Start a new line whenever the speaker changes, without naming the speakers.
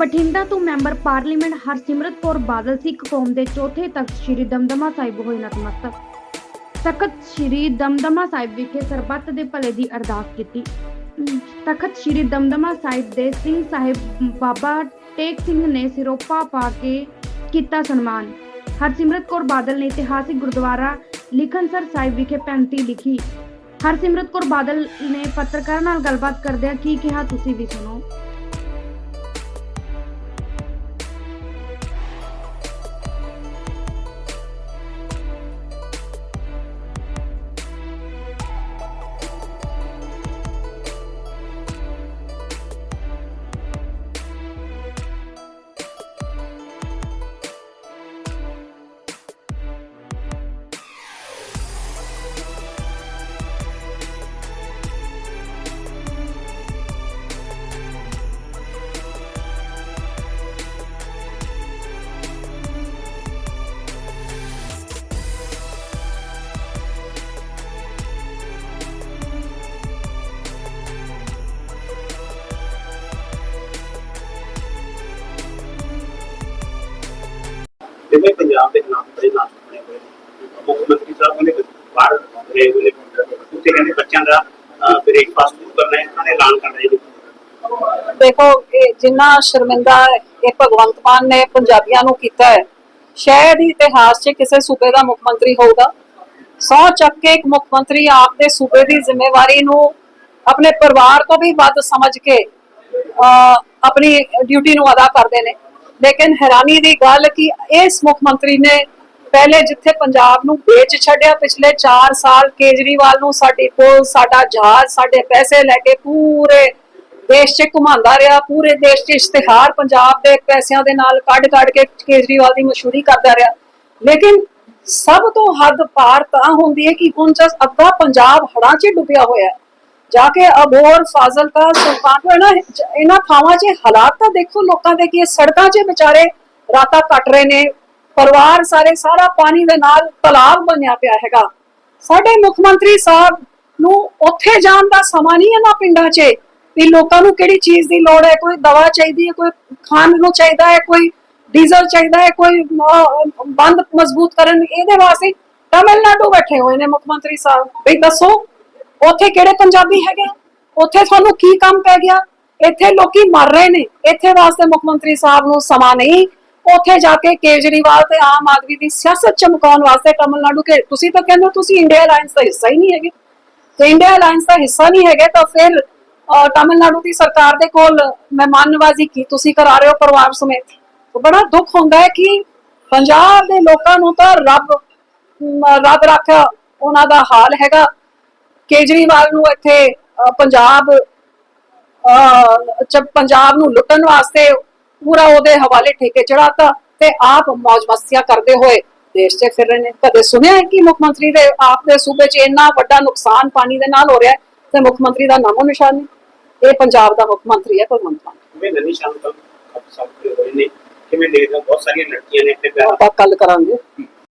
ਬਠਿੰਡਾ ਤੋਂ member parliament Harsimrat Kaur Badal Sikh ਕੌਮ ਦੇ ਚੌਥੇ ਤਖਤ ਸ੍ਰੀ ਦਮਦਮਾ ਸਾਹਿਬ ਹੋਏ ਨਤਮਸਤਕ। ਤਖਤ ਸ੍ਰੀ ਦਮਦਮਾ ਸਾਹਿਬ ਵਿਖੇ ਸਰਬੱਤ ਦੇ ਭਲੇ ਦੀ ਅਰਦਾਸ ਕੀਤੀ। ਤਖਤ ਸ੍ਰੀ ਦਮਦਮਾ ਸਾਹਿਬ ਦੇ ਸਿੰਘ ਸਾਹਿਬ ਬਾਬਾ ਟੇਕ ਸਿੰਘ ਨੇ ਸਿਰੋਪਾ ਪਾ ਕੇ ਕੀਤਾ ਸਨਮਾਨ। ਹਰਸਿਮਰਤ ਕੌਰ ਬਾਦਲ ਨੇ ਇਤਿਹਾਸਿਕ ਗੁਰਦੁਆਰਾ ਲਿਖਨਸਰ ਸਾਹਿਬ ਵਿਖੇ 35 ਲਿਖੀ। ਹਰਸਿਮਰਤ ਕੌਰ ਬਾਦਲ ਨੇ ਪੱਤਰਕਾਰਾਂ ਨਾਲ ਗੱਲਬਾਤ ਕਰਦਿਆਂ ਕੀ ਕਿਹਾ, ਤੁਸੀਂ ਵੀ ਸੁਣੋ।
ਜਿਵੇਂ ਪੰਜਾਬ ਦੇ ਖਿਲਾਫ ਬੜੇ ਨਾਮ ਬਣੇ ਹੋਏ ਮੁੱਖ ਮੰਤਰੀ ਸਾਹਿਬ ਨੇ ਬਾਹਰ ਗਏ ਹੋਏ ਉੱਥੇ ਕਹਿੰਦੇ ਬੱਚਿਆਂ ਦਾ ਬ੍ਰੇਕਫਾਸਟ ਸ਼ੁਰੂ ਕਰਨਾ ਹੈ, ਉਹਨਾਂ ਨੇ ਐਲਾਨ ਕਰਨਾ ਹੈ
ਦੇਖੋ ਜਿੰਨਾ ਸ਼ਰਮਿੰਦਾ ਇਹ ਭਗਵੰਤ ਮਾਨ ਨੇ ਪੰਜਾਬੀਆਂ ਨੂੰ ਕੀਤਾ ਹੈ ਸ਼ਾਇਦ ਹੀ ਇਤਿਹਾਸ 'ਚ ਕਿਸੇ ਸੂਬੇ ਦਾ ਮੁੱਖ ਮੰਤਰੀ ਹੋਊਗਾ। ਸੌ ਚੱਕ ਕੇ ਇੱਕ ਮੁੱਖ ਮੰਤਰੀ ਆਪ ਦੇ ਸੂਬੇ ਦੀ ਜ਼ਿੰਮੇਵਾਰੀ ਨੂੰ ਆਪਣੇ ਪਰਿਵਾਰ ਤੋਂ ਵੀ ਵੱਧ ਸਮਝ ਕੇ ਆਪਣੀ ਡਿਊਟੀ ਨੂੰ ਅਦਾ ਕਰਦੇ ਨੇ। ਲੇਕਿਨ ਹੈਰਾਨੀ ਦੀ ਗੱਲ ਕਿ ਇਸ ਮੁੱਖ ਮੰਤਰੀ ਨੇ ਪਹਿਲੇ ਜਿੱਥੇ ਪੰਜਾਬ ਨੂੰ ਵੇਚ ਛੱਡਿਆ, ਪਿਛਲੇ 4 ਸਾਲ ਕੇਜਰੀਵਾਲ ਨੂੰ ਸਾਡੀ ਪੁਲਿਸ, ਸਾਡਾ ਜਹਾਜ਼, ਸਾਡੇ ਪੈਸੇ ਲੈ ਕੇ ਪੂਰੇ ਦੇਸ਼ 'ਚ ਘੁਮਾਉਂਦਾ ਰਿਹਾ, ਪੂਰੇ ਦੇਸ਼ 'ਚ ਇਸ਼ਤਿਹਾਰ ਪੰਜਾਬ ਦੇ ਪੈਸਿਆਂ ਦੇ ਨਾਲ ਕੱਢ ਕੱਢ ਕੇ ਕੇਜਰੀਵਾਲ ਦੀ ਮਸ਼ਹੂਰੀ ਕਰਦਾ ਰਿਹਾ। ਲੇਕਿਨ ਸਭ ਤੋਂ ਹੱਦ ਪਾਰ ਤਾਂ ਹੁੰਦੀ ਹੈ ਕਿ ਹੁਣ ਜਸ ਅੱਧਾ ਪੰਜਾਬ ਹੜਾਂ 'ਚ ਡੁੱਬਿਆ ਹੋਇਆ ਹੈ। ਜਾ ਕੇ ਅਬੋਰ ਫਾਜ਼ਿਲਕਾ, ਸੁਲਤਾਨਪੁਰ ਨਾ ਇਹਨਾਂ ਥਾਵਾਂ 'ਚ ਹਾਲਾਤ ਤਾਂ ਦੇਖੋ ਲੋਕਾਂ ਦੇ ਕੀ ਸੜਕਾਂ 'ਚ ਵਿਚਾਰੇ ਰਾਤਾਂ ਕੱਟ ਰਹੇ ਨੇ, ਪਰਿਵਾਰ ਸਾਰੇ, ਸਾਰਾ ਪਾਣੀ ਦੇ ਨਾਲ ਤਲਾਬ ਬਣਿਆ ਪਿਆ ਹੈਗਾ। ਸਾਡੇ ਮੁੱਖ ਮੰਤਰੀ ਸਾਹਿਬ ਨੂੰ ਉੱਥੇ ਜਾਣ ਦਾ ਸਮਾਂ ਨਹੀਂ ਇਹਨਾਂ ਪਿੰਡਾਂ 'ਚ, ਵੀ ਲੋਕਾਂ ਨੂੰ ਕਿਹੜੀ ਚੀਜ਼ ਦੀ ਲੋੜ ਹੈ, ਕੋਈ ਦਵਾ ਚਾਹੀਦੀ ਹੈ, ਕੋਈ ਖਾਣ ਨੂੰ ਚਾਹੀਦਾ ਹੈ, ਕੋਈ ਡੀਜ਼ਲ ਚਾਹੀਦਾ ਹੈ, ਕੋਈ ਬੰਦ ਮਜ਼ਬੂਤ ਕਰਨ, ਇਹਦੇ ਵਾਸਤੇ ਤਮਿਲਨਾਡੂ ਬੈਠੇ ਹੋਏ ਨੇ ਮੁੱਖ ਮੰਤਰੀ ਸਾਹਿਬ। ਵੀ ਦੱਸੋ ਉੱਥੇ ਕਿਹੜੇ ਪੰਜਾਬੀ ਹੈਗੇ ਆ? ਉੱਥੇ ਤੁਹਾਨੂੰ ਕੀ ਕੰਮ ਪੈ ਗਿਆ? ਇੱਥੇ ਲੋਕੀ ਮਰ ਰਹੇ ਨੇ। ਇੱਥੇ ਵਾਸਤੇ ਮੁੱਖ ਮੰਤਰੀ ਸਾਹਿਬ ਨੂੰ ਸਮਾਂ ਨਹੀਂ। ਉੱਥੇ ਜਾ ਕੇ ਕੇਜਰੀਵਾਲ ਤੇ ਆਮ ਆਦਮੀ ਦੀ ਸਿਆਸਤ ਚਮਕਾਉਣ ਵਾਸਤੇ ਤਮਿਲਨਾਡੂ ਕੇ ਤੁਸੀਂ ਤਾਂ ਕਹਿੰਦੇ ਤੁਸੀਂ ਇੰਡੀਆ ਅਲਾਈਅੰਸ ਦਾ ਹਿੱਸਾ ਹੀ ਨਹੀਂ ਹੈਗੇ। ਤੇ ਇੰਡੀਆ ਅਲਾਈਅੰਸ ਦਾ ਹਿੱਸਾ ਨਹੀਂ ਹੈਗੇ ਤਾਂ ਫਿਰ ਤਾਮਿਲਨਾਡੂ ਦੀ ਸਰਕਾਰ ਦੇ ਕੋਲ ਮਹਿਮਾਨਨਵਾਜ਼ੀ ਕੀ ਤੁਸੀਂ ਕਰਾ ਰਹੇ ਹੋ ਪਰਿਵਾਰ ਸਮੇਤ? ਬੜਾ ਦੁੱਖ ਹੁੰਦਾ ਹੈ ਕਿ ਪੰਜਾਬ ਦੇ ਲੋਕਾਂ ਨੂੰ ਤਾਂ ਰੱਬ ਰੱਬ ਰੱਖਾ ਉਹਨਾਂ ਦਾ ਹਾਲ ਹੈਗਾ। ਕੇਜਰੀਵਾਲ ਨੂੰ ਇੱਥੇ ਪੰਜਾਬ ਪੰਜਾਬ ਨੂੰ ਲੁੱਟਣ ਵਾਸਤੇ ਪੂਰਾ ਉਹਦੇ ਹਵਾਲੇ ਠੇਕੇ ਚੜਾਤਾ ਤੇ ਆਪ ਮौज ਮਸਤੀਆਂ ਕਰਦੇ ਹੋਏ ਦੇਸ਼ 'ਚ ਫਿਰ ਰਹੇ ਨੇ ਕਦੇ ਸੁਣਿਆ ਹੈ ਕਿ ਮੁੱਖ ਮੰਤਰੀ ਦੇ ਆਪ ਦੇ ਸੂਬੇ 'ਚ ਇੰਨਾ ਵੱਡਾ ਨੁਕਸਾਨ ਪਾਣੀ ਦੇ ਨਾਲ ਹੋ ਰਿਹਾ ਹੈ ਤੇ ਮੁੱਖ ਮੰਤਰੀ ਦਾ ਨਾਮੋ ਨਿਸ਼ਾਨ ਨਹੀਂ ਇਹ ਪੰਜਾਬ ਦਾ ਮੁੱਖ ਮੰਤਰੀ ਹੈ ਭਗਵੰਤ ਮਾਨ।
ਜਿਵੇਂ ਨਦੀ ਸ਼ਾਮ ਤੱਕ ਸਭ ਹੋਏ ਨੇ? ਕਿਵੇਂ ਦੇਖਦੇ ਬਹੁਤ ਸਾਰੀਆਂ ਲੜਕੀਆਂ ਨੇ ਪਿਆਰ
ਆਪਾਂ ਕੱਲ ਕਰਾਂਗੇ।